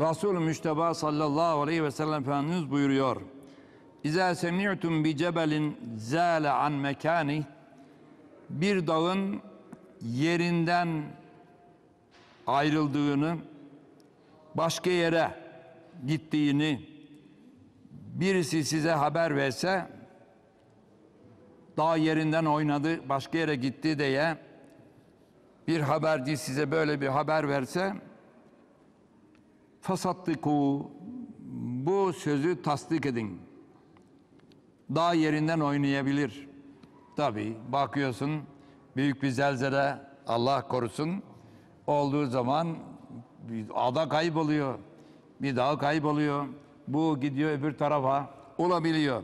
Resul-ü Müşteba sallallahu aleyhi ve sellem Efendimiz buyuruyor. İza semi'tum bi cebelin zâle an mekâni bir dağın yerinden ayrıldığını, başka yere gittiğini birisi size haber verse dağ yerinden oynadı, başka yere gitti diye bir haberci size böyle bir haber verse fasattiku bu sözü tasdik edin. Dağ yerinden oynayabilir. Tabi bakıyorsun büyük bir zelzele Allah korusun olduğu zaman bir ada kayboluyor. Bir dağ kayboluyor. Bu gidiyor öbür tarafa. Olabiliyor.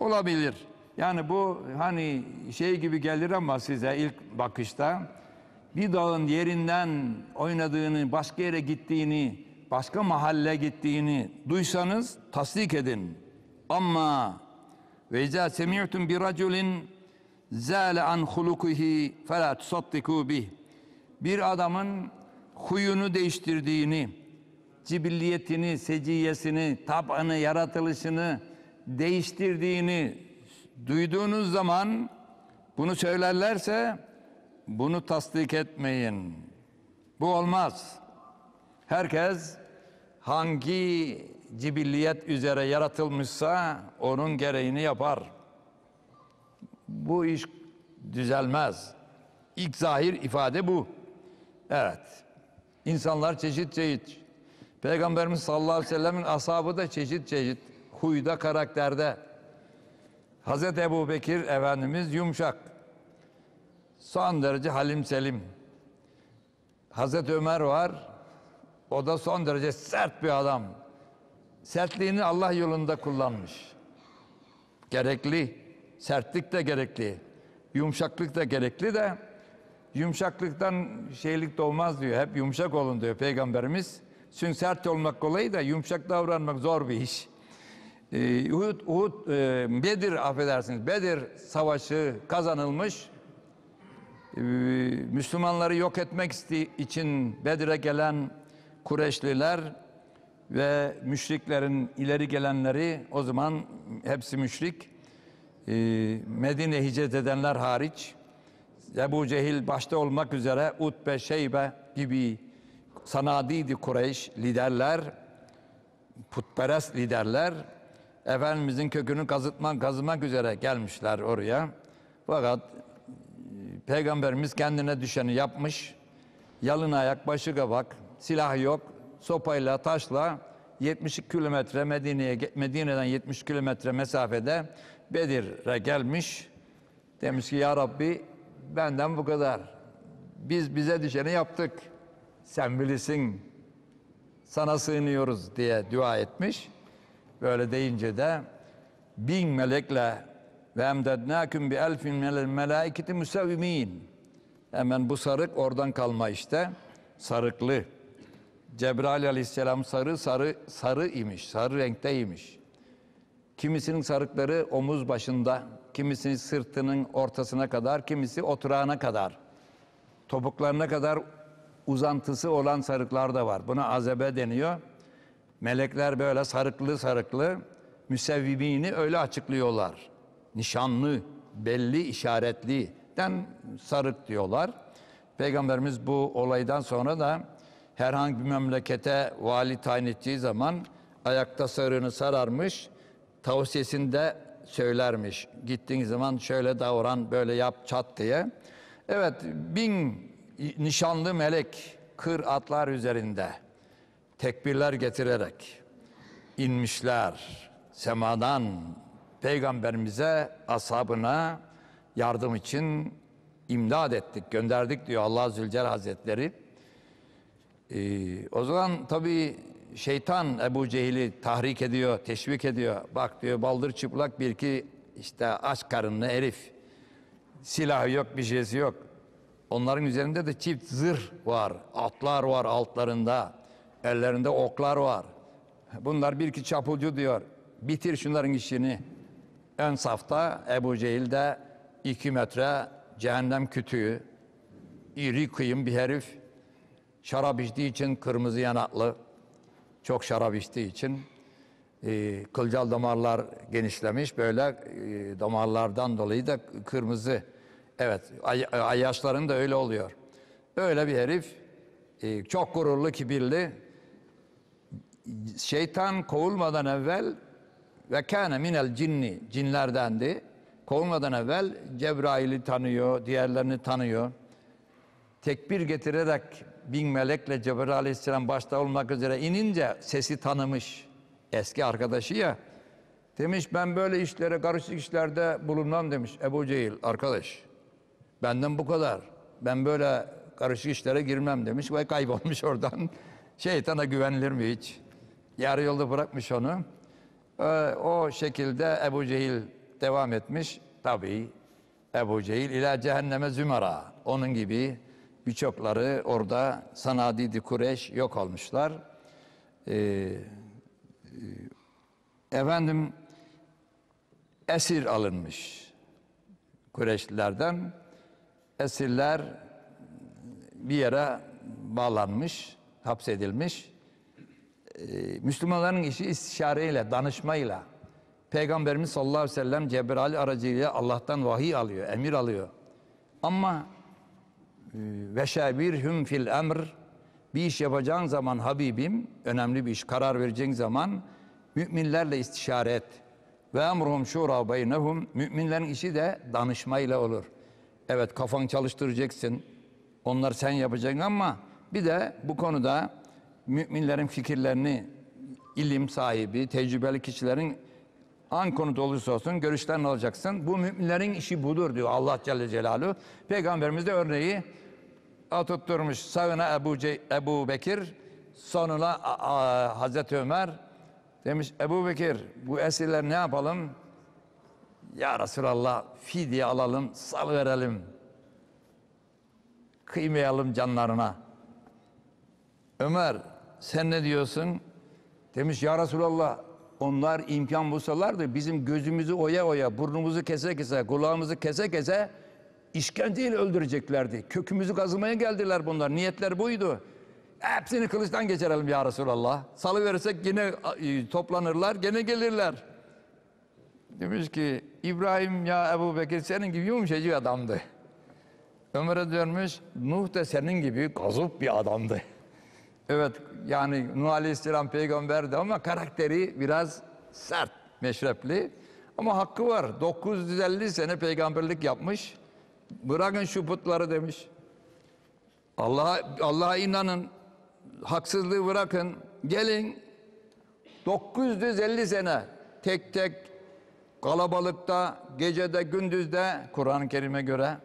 Olabilir. Yani bu hani şey gibi gelir ama size ilk bakışta bir dağın yerinden oynadığını, başka yere gittiğini, başka mahalle gittiğini duysanız tasdik edin. Ama ve izâ semi'tum bi raculin zâle an hulukihi felâ tusaddiku bih. Bir adamın huyunu değiştirdiğini, cibilliyetini, seciyesini, tab'ını, yaratılışını değiştirdiğini duyduğunuz zaman bunu söylerlerse bunu tasdik etmeyin. Bu olmaz. Herkes hangi cibilliyet üzere yaratılmışsa onun gereğini yapar. Bu iş düzelmez. İlk zahir ifade bu. Evet. İnsanlar çeşit çeşit. Peygamberimiz sallallahu aleyhi ve sellemin ashabı da çeşit çeşit. Huyda, karakterde. Hazreti Ebu Bekir Efendimiz yumuşak. Son derece halim selim. Hazreti Ömer var. O da son derece sert bir adam. Sertliğini Allah yolunda kullanmış. Gerekli. Sertlik de gerekli. Yumuşaklık da gerekli de yumuşaklıktan şeylik de olmaz diyor. Hep yumuşak olun diyor Peygamberimiz. Çünkü sert olmak kolay da yumuşak davranmak zor bir iş. Ee, Uhud, Uhud, e, Bedir affedersiniz. Bedir savaşı kazanılmış. Ee, Müslümanları yok etmek için Bedir'e gelen Kureşliler ve müşriklerin ileri gelenleri o zaman hepsi müşrik. Ee, Medine hicret edenler hariç Ebu Cehil başta olmak üzere Utbe, Şeybe gibi sanadiydi Kureyş liderler, putperest liderler Efendimizin kökünü kazıtmak, kazımak üzere gelmişler oraya. Fakat e, Peygamberimiz kendine düşeni yapmış. Yalın ayak, başı kabak, silah yok. Sopayla, taşla 70 kilometre Medine'ye Medine'den 70 kilometre mesafede Bedir'e gelmiş. Demiş ki ya Rabbi benden bu kadar. Biz bize düşeni yaptık. Sen bilirsin. Sana sığınıyoruz diye dua etmiş. Böyle deyince de bin melekle ve emdednâküm bi elfin minel melâiketi musevvimin. Hemen bu sarık oradan kalma işte. Sarıklı. Cebrail aleyhisselam sarı sarı sarı imiş. Sarı renkteymiş. Kimisinin sarıkları omuz başında, kimisinin sırtının ortasına kadar, kimisi oturağına kadar. Topuklarına kadar uzantısı olan sarıklar da var. Buna azebe deniyor. Melekler böyle sarıklı sarıklı müsevvimini öyle açıklıyorlar. Nişanlı, belli, işaretli den sarık diyorlar. Peygamberimiz bu olaydan sonra da herhangi bir memlekete vali tayin ettiği zaman ayakta sarığını sararmış, tavsiyesinde söylermiş. Gittiğin zaman şöyle davran, böyle yap, çat diye. Evet, bin nişanlı melek kır atlar üzerinde tekbirler getirerek inmişler semadan peygamberimize, ashabına yardım için imdad ettik, gönderdik diyor Allah Zülcelal Hazretleri. Ee, o zaman tabii şeytan Ebu Cehil'i tahrik ediyor, teşvik ediyor. Bak diyor baldır çıplak bir ki işte aç karınlı herif. Silahı yok, bir şeysi yok. Onların üzerinde de çift zırh var, atlar var altlarında, ellerinde oklar var. Bunlar bir iki çapulcu diyor. Bitir şunların işini. Ön safta Ebu Cehil de iki metre cehennem kütüğü, iri kıyım bir herif. Şarap içtiği için kırmızı yanaklı. çok şarap içtiği için e, kılcal damarlar genişlemiş. Böyle e, damarlardan dolayı da kırmızı. Evet, ay, ayyaşların da öyle oluyor. Öyle bir herif, e, çok gururlu, kibirli. Şeytan kovulmadan evvel ve kâne minel cinni, cinlerdendi. Kovulmadan evvel Cebrail'i tanıyor, diğerlerini tanıyor. Tekbir getirerek bin melekle Cebrail aleyhisselam başta olmak üzere inince sesi tanımış. Eski arkadaşı ya. Demiş ben böyle işlere, karışık işlerde bulunmam demiş Ebu Cehil arkadaş. Benden bu kadar. Ben böyle karışık işlere girmem demiş ve kaybolmuş oradan. Şeytana güvenilir mi hiç? Yarı yolda bırakmış onu. Ee, o şekilde Ebu Cehil devam etmiş. Tabii Ebu Cehil ila cehenneme zümera. Onun gibi birçokları orada sanadidi Kureş yok olmuşlar. Ee, e, efendim esir alınmış Kureşlilerden. Esirler bir yere bağlanmış, hapsedilmiş. Ee, Müslümanların işi istişareyle, danışmayla. Peygamberimiz sallallahu aleyhi ve sellem Cebrail aracıyla Allah'tan vahiy alıyor, emir alıyor. Ama ve şebirhum fil emr bir iş yapacağın zaman Habibim önemli bir iş karar vereceğin zaman müminlerle istişare et. Ve emruhum şura beynehum müminlerin işi de danışmayla olur. Evet kafan çalıştıracaksın. Onlar sen yapacaksın ama bir de bu konuda müminlerin fikirlerini ilim sahibi, tecrübeli kişilerin hangi konuda olursa olsun görüşlerini alacaksın. Bu müminlerin işi budur diyor Allah Celle Celaluhu. Peygamberimiz de örneği tutturmuş sağına Ebu, Ce Ebu Bekir, sonuna Hazreti Ömer demiş Ebu Bekir bu esirler ne yapalım? Ya Resulallah fidye alalım, sal verelim. Kıymayalım canlarına. Ömer sen ne diyorsun? Demiş ya Resulallah onlar imkan bulsalardı bizim gözümüzü oya oya, burnumuzu kese kese, kulağımızı kese kese işkenceyle öldüreceklerdi. Kökümüzü kazımaya geldiler bunlar. Niyetler buydu. Hepsini kılıçtan geçirelim ya Resulallah. Salı verirsek yine e, toplanırlar, gene gelirler. Demiş ki İbrahim ya Ebu Bekir senin gibi yumuşacık adamdı. Ömer'e dönmüş Nuh da senin gibi gazup bir adamdı. Evet yani Nuh Aleyhisselam peygamberdi ama karakteri biraz sert, meşrepli. Ama hakkı var. 950 sene peygamberlik yapmış. Bırakın şu putları demiş. Allah'a Allah'a inanın. Haksızlığı bırakın. Gelin 950 sene tek tek kalabalıkta, gecede, gündüzde Kur'an-ı Kerim'e göre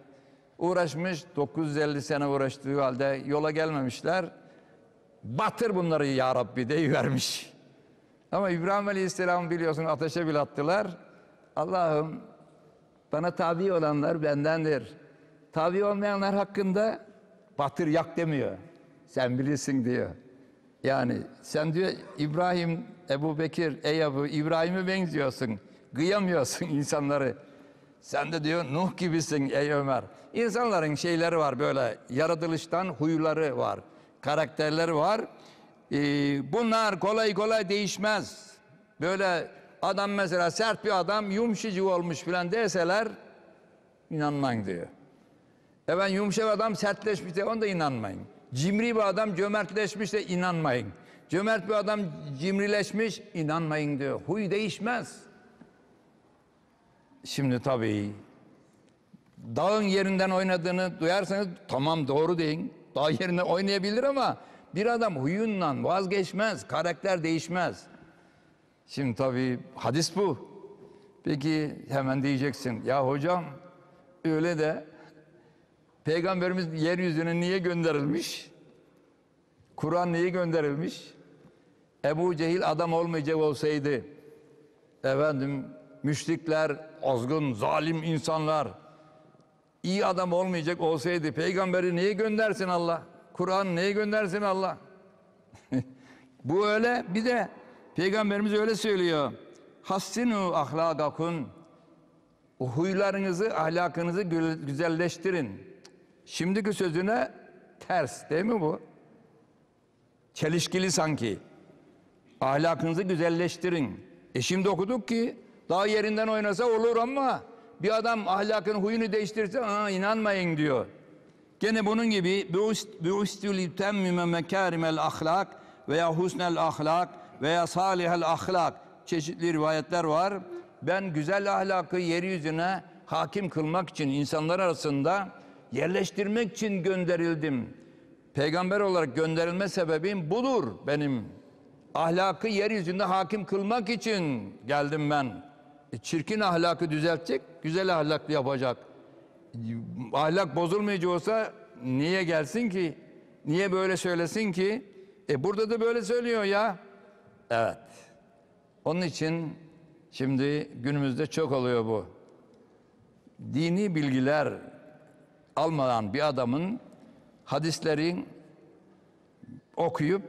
uğraşmış. 950 sene uğraştığı halde yola gelmemişler. Batır bunları ya Rabbi deyivermiş. Ama İbrahim Aleyhisselam biliyorsun ateşe bile attılar. Allah'ım bana tabi olanlar bendendir. Tabi olmayanlar hakkında batır yak demiyor. Sen bilirsin diyor. Yani sen diyor İbrahim, Ebu Bekir, ey Ebu İbrahim'e benziyorsun. Kıyamıyorsun insanları. Sen de diyor Nuh gibisin ey Ömer. İnsanların şeyleri var böyle yaratılıştan huyları var. Karakterleri var. Ee, bunlar kolay kolay değişmez. Böyle adam mesela sert bir adam yumuşacık olmuş filan deseler inanmayın diyor. E ben yumuşak adam sertleşmiş de onda inanmayın. Cimri bir adam cömertleşmiş de inanmayın. Cömert bir adam cimrileşmiş inanmayın diyor. Huy değişmez. Şimdi tabii dağın yerinden oynadığını duyarsanız tamam doğru deyin. Dağ yerinde oynayabilir ama bir adam huyundan vazgeçmez. Karakter değişmez. Şimdi tabii hadis bu. Peki hemen diyeceksin ya hocam öyle de peygamberimiz yeryüzüne niye gönderilmiş? Kur'an niye gönderilmiş? Ebu Cehil adam olmayacak olsaydı efendim müşrikler, azgın, zalim insanlar iyi adam olmayacak olsaydı peygamberi niye göndersin Allah? Kur'an niye göndersin Allah? Bu öyle bir de peygamberimiz öyle söylüyor. Hassinu ahlakakun o huylarınızı, ahlakınızı gü- güzelleştirin. Şimdiki sözüne ters değil mi bu? Çelişkili sanki. Ahlakınızı güzelleştirin. E şimdi okuduk ki daha yerinden oynasa olur ama bir adam ahlakın huyunu değiştirirse Aa, inanmayın diyor. Gene bunun gibi bü'üstü li temmime mekârimel ahlak veya husnel ahlak veya salihel ahlak çeşitli rivayetler var. Ben güzel ahlakı yeryüzüne hakim kılmak için insanlar arasında yerleştirmek için gönderildim. Peygamber olarak gönderilme sebebim budur benim. Ahlakı yeryüzünde hakim kılmak için geldim ben. E, çirkin ahlakı düzeltecek, güzel ahlaklı yapacak. Ahlak bozulmayıcı olsa niye gelsin ki? Niye böyle söylesin ki? E burada da böyle söylüyor ya. Evet. Onun için şimdi günümüzde çok oluyor bu. Dini bilgiler almadan bir adamın hadislerin okuyup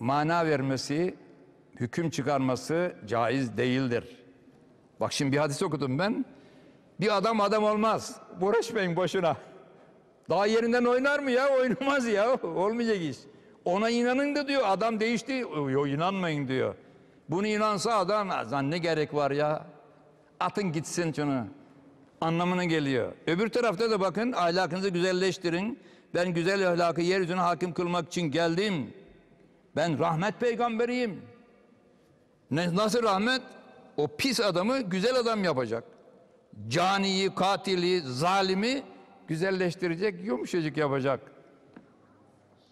mana vermesi, hüküm çıkarması caiz değildir. Bak şimdi bir hadis okudum ben. Bir adam adam olmaz. Uğraşmayın boşuna. Daha yerinden oynar mı ya? Oynamaz ya. Olmayacak iş. Ona inanın da diyor. Adam değişti. Yok inanmayın diyor. Bunu inansa adam "Lan ne gerek var ya? Atın gitsin şunu. Anlamına geliyor. Öbür tarafta da bakın ahlakınızı güzelleştirin. Ben güzel ahlakı yeryüzüne hakim kılmak için geldim. Ben rahmet peygamberiyim. Ne, nasıl rahmet? O pis adamı güzel adam yapacak. Caniyi, katili, zalimi güzelleştirecek, yumuşacık yapacak.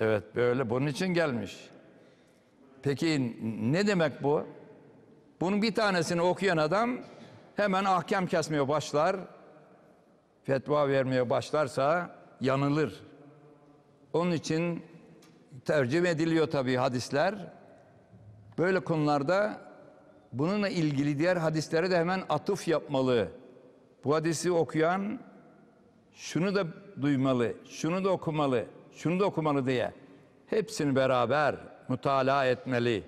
Evet böyle bunun için gelmiş. Peki ne demek bu? Bunun bir tanesini okuyan adam hemen ahkam kesmeye başlar. Fetva vermeye başlarsa yanılır. Onun için tercüme ediliyor tabii hadisler. Böyle konularda bununla ilgili diğer hadislere de hemen atıf yapmalı. Bu hadisi okuyan şunu da duymalı, şunu da okumalı, şunu da okumalı diye hepsini beraber mutalaa etmeli.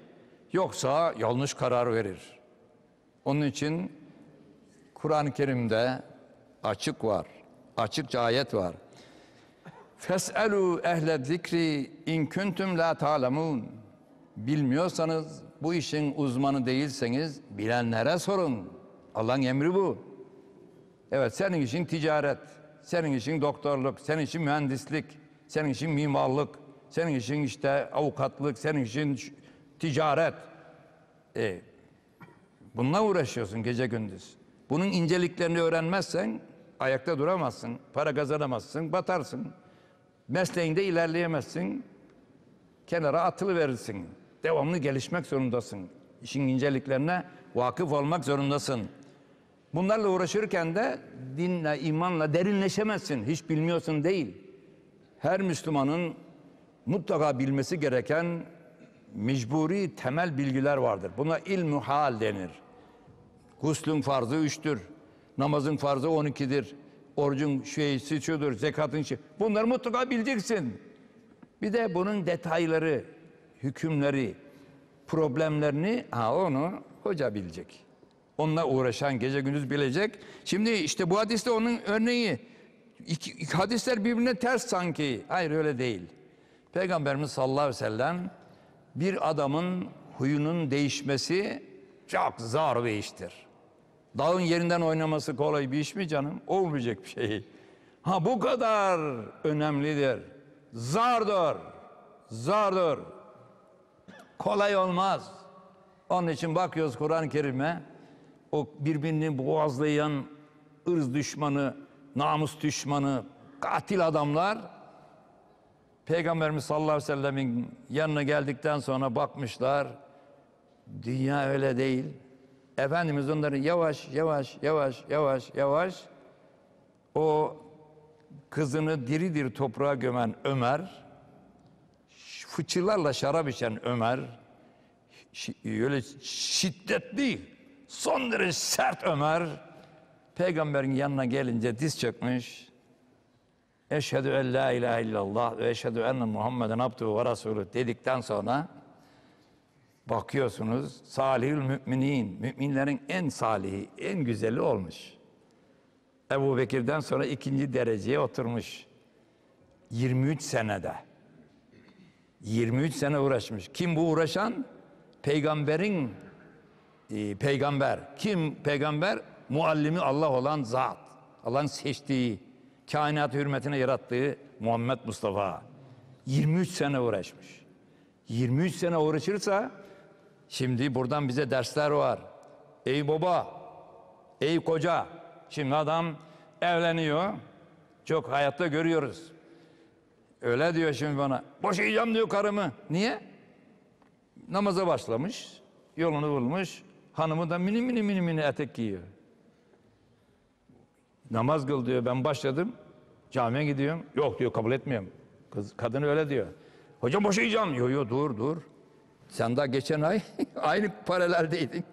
Yoksa yanlış karar verir. Onun için Kur'an-ı Kerim'de açık var. Açıkça ayet var. Fes'elu ehle zikri in kuntum la ta'lemun. Bilmiyorsanız bu işin uzmanı değilseniz bilenlere sorun. Allah'ın emri bu. Evet senin işin ticaret, senin işin doktorluk, senin işin mühendislik, senin işin mimarlık, senin işin işte avukatlık, senin işin ş- ticaret. E, bununla uğraşıyorsun gece gündüz. Bunun inceliklerini öğrenmezsen ayakta duramazsın, para kazanamazsın, batarsın. Mesleğinde ilerleyemezsin, kenara atılı verirsin. Devamlı gelişmek zorundasın. İşin inceliklerine vakıf olmak zorundasın. Bunlarla uğraşırken de dinle, imanla derinleşemezsin. Hiç bilmiyorsun değil. Her Müslümanın mutlaka bilmesi gereken mecburi temel bilgiler vardır. Buna ilmu hal denir. Guslün farzı üçtür. Namazın farzı on ikidir. Orucun şeysi şudur, zekatın şey. Bunları mutlaka bileceksin. Bir de bunun detayları, hükümleri, problemlerini ha onu hoca bilecek. Onunla uğraşan gece gündüz bilecek. Şimdi işte bu hadiste onun örneği. İki, hadisler birbirine ters sanki. Hayır öyle değil. Peygamberimiz sallallahu aleyhi ve sellem bir adamın huyunun değişmesi çok zor bir iştir. Dağın yerinden oynaması kolay bir iş mi canım? Olmayacak bir şey. Ha bu kadar önemlidir. Zardır. Zardır. Kolay olmaz. Onun için bakıyoruz Kur'an-ı Kerim'e o birbirini boğazlayan ırz düşmanı, namus düşmanı, katil adamlar Peygamberimiz sallallahu aleyhi ve sellemin yanına geldikten sonra bakmışlar. Dünya öyle değil. Efendimiz onları yavaş yavaş yavaş yavaş yavaş o kızını diri diri toprağa gömen Ömer, fıçılarla şarap içen Ömer, öyle şiddetli, son derece sert Ömer, peygamberin yanına gelince diz çökmüş. Eşhedü en la ilahe illallah ve eşhedü enne Muhammeden abduhu ve resulü dedikten sonra bakıyorsunuz salihül müminin, müminlerin en salihi, en güzeli olmuş. Ebu Bekir'den sonra ikinci dereceye oturmuş. 23 senede. 23 sene uğraşmış. Kim bu uğraşan? peygamberin e, peygamber. Kim peygamber? Muallimi Allah olan zat. Allah'ın seçtiği, kainat hürmetine yarattığı Muhammed Mustafa. 23 sene uğraşmış. 23 sene uğraşırsa şimdi buradan bize dersler var. Ey baba, ey koca. Şimdi adam evleniyor. Çok hayatta görüyoruz. Öyle diyor şimdi bana. Boşayacağım diyor karımı. Niye? Namaza başlamış. Yolunu bulmuş. Hanımı da mini mini mini mini etek giyiyor. Namaz kıl diyor. Ben başladım. Camiye gidiyorum. Yok diyor kabul etmiyorum. Kız, kadın öyle diyor. Hocam boşayacağım. Yok yok dur dur. Sen daha geçen ay aynı paraleldeydin.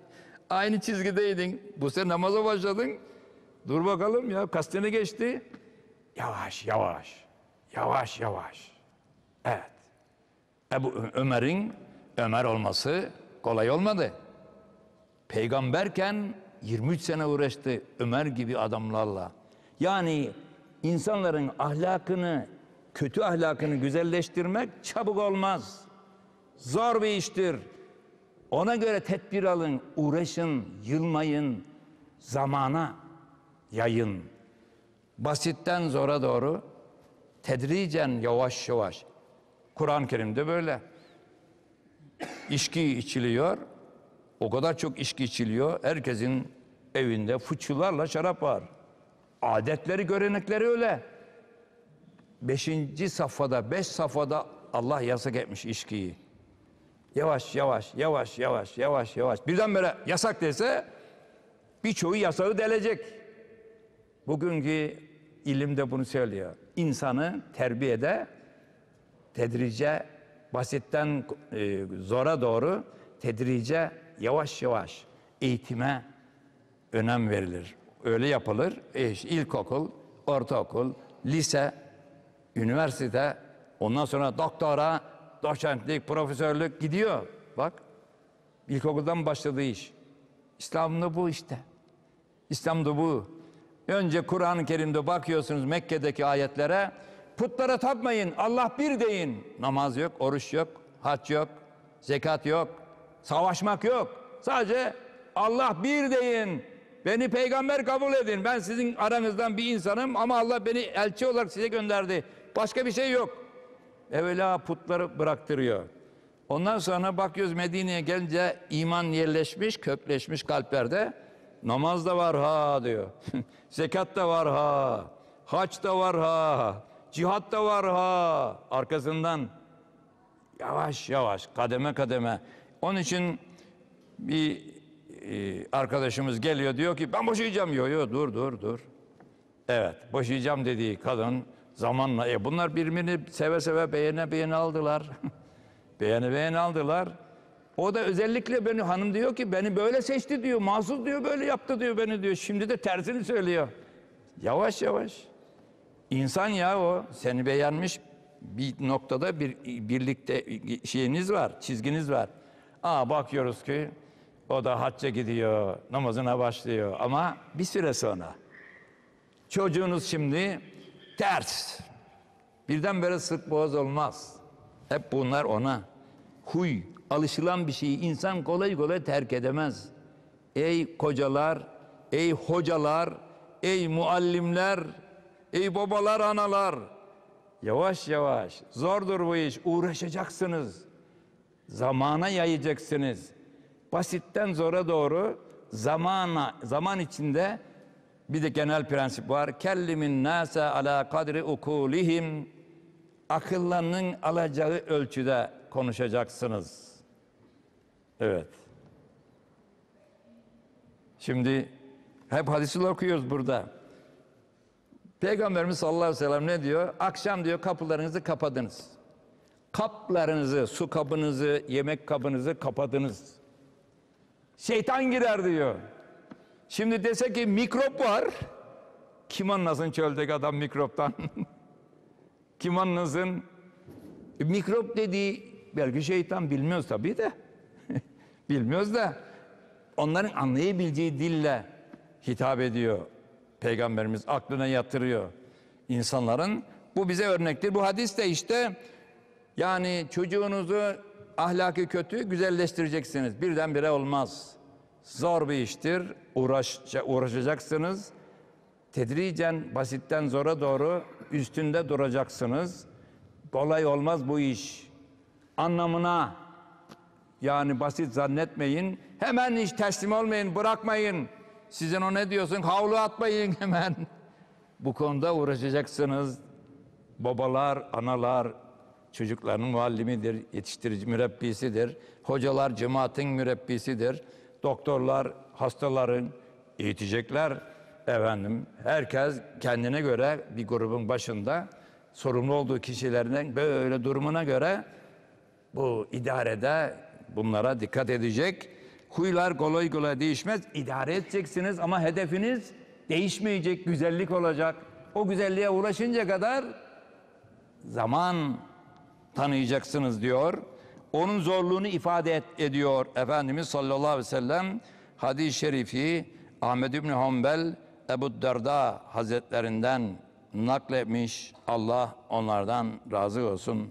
Aynı çizgideydin. Bu sene namaza başladın. Dur bakalım ya kastene geçti. Yavaş yavaş. Yavaş yavaş. Evet. Ebu Ömer'in Ömer olması kolay olmadı. Peygamberken 23 sene uğraştı Ömer gibi adamlarla. Yani insanların ahlakını, kötü ahlakını güzelleştirmek çabuk olmaz. Zor bir iştir. Ona göre tedbir alın, uğraşın, yılmayın, zamana yayın. Basitten zora doğru tedricen yavaş yavaş. Kur'an-ı Kerim'de böyle. İçki içiliyor. O kadar çok içki içiliyor. Herkesin evinde fıçılarla şarap var. Adetleri, görenekleri öyle. Beşinci safhada, beş safhada Allah yasak etmiş içkiyi. Yavaş yavaş, yavaş yavaş, yavaş yavaş. Birdenbire yasak dese birçoğu yasağı delecek. Bugünkü ilimde bunu söylüyor. İnsanı terbiyede tedrice basitten e, zora doğru tedrice yavaş yavaş eğitime önem verilir. Öyle yapılır. İlkokul, ortaokul, lise, üniversite, ondan sonra doktora, doçentlik, profesörlük gidiyor. Bak, ilkokuldan başladığı iş. İslam'da bu işte. İslam'da bu. Önce Kur'an-ı Kerim'de bakıyorsunuz Mekke'deki ayetlere. Putlara tapmayın, Allah bir deyin. Namaz yok, oruç yok, hac yok, zekat yok, savaşmak yok. Sadece Allah bir deyin. Beni peygamber kabul edin. Ben sizin aranızdan bir insanım ama Allah beni elçi olarak size gönderdi. Başka bir şey yok. Evvela putları bıraktırıyor. Ondan sonra bakıyoruz Medine'ye gelince iman yerleşmiş, kökleşmiş kalplerde. Namaz da var ha diyor. Zekat da var ha. Hac da var ha. Cihat da var ha. Arkasından yavaş yavaş, kademe kademe. Onun için bir e, arkadaşımız geliyor diyor ki ben boşayacağım. Yok yok dur dur dur. Evet boşayacağım dediği kadın zamanla e bunlar birbirini seve seve beğene beğene aldılar. beğene beğene aldılar. O da özellikle beni hanım diyor ki beni böyle seçti diyor. Mahsus diyor böyle yaptı diyor beni diyor. Şimdi de tersini söylüyor. Yavaş yavaş. İnsan ya o seni beğenmiş bir noktada bir birlikte şeyiniz var, çizginiz var. Aa bakıyoruz ki o da hacca gidiyor, namazına başlıyor ama bir süre sonra çocuğunuz şimdi ters. Birdenbire sırt boğaz olmaz. Hep bunlar ona. Huy, alışılan bir şeyi insan kolay kolay terk edemez. Ey kocalar, ey hocalar, ey muallimler, ey babalar, analar. Yavaş yavaş, zordur bu iş, uğraşacaksınız. Zamana yayacaksınız. Basitten zora doğru zamana, zaman içinde bir de genel prensip var. Kellimin nase ala kadri ukulihim. Akıllarının alacağı ölçüde konuşacaksınız. Evet. Şimdi hep hadisler okuyoruz burada. Peygamberimiz sallallahu aleyhi ve sellem ne diyor? Akşam diyor kapılarınızı kapadınız. Kaplarınızı, su kabınızı, yemek kabınızı kapadınız. Şeytan girer diyor. Şimdi dese ki mikrop var. Kim anlasın çöldeki adam mikroptan? Kim anlasın? E, mikrop dediği belki şeytan bilmiyoruz tabii de. bilmiyoruz da onların anlayabileceği dille hitap ediyor. Peygamberimiz aklına yatırıyor insanların. Bu bize örnektir. Bu hadis de işte yani çocuğunuzu ahlakı kötü güzelleştireceksiniz. Birdenbire olmaz. Zor bir iştir. Uğraş, uğraşacaksınız. Tedricen basitten zora doğru üstünde duracaksınız. Kolay olmaz bu iş. Anlamına yani basit zannetmeyin. Hemen hiç teslim olmayın, bırakmayın. Sizin o ne diyorsun? Havlu atmayın hemen. Bu konuda uğraşacaksınız. Babalar, analar, çocukların muallimidir, yetiştirici mürebbisidir. Hocalar cemaatin mürebbisidir. Doktorlar hastaların eğitecekler. Efendim, herkes kendine göre bir grubun başında sorumlu olduğu kişilerinin böyle durumuna göre bu idarede bunlara dikkat edecek. Huylar kolay kolay değişmez. İdare edeceksiniz ama hedefiniz değişmeyecek, güzellik olacak. O güzelliğe ulaşınca kadar zaman tanıyacaksınız diyor. Onun zorluğunu ifade et, ediyor Efendimiz sallallahu aleyhi ve sellem hadis-i şerifi Ahmed İbni Hanbel Ebu Derda Hazretlerinden nakletmiş. Allah onlardan razı olsun.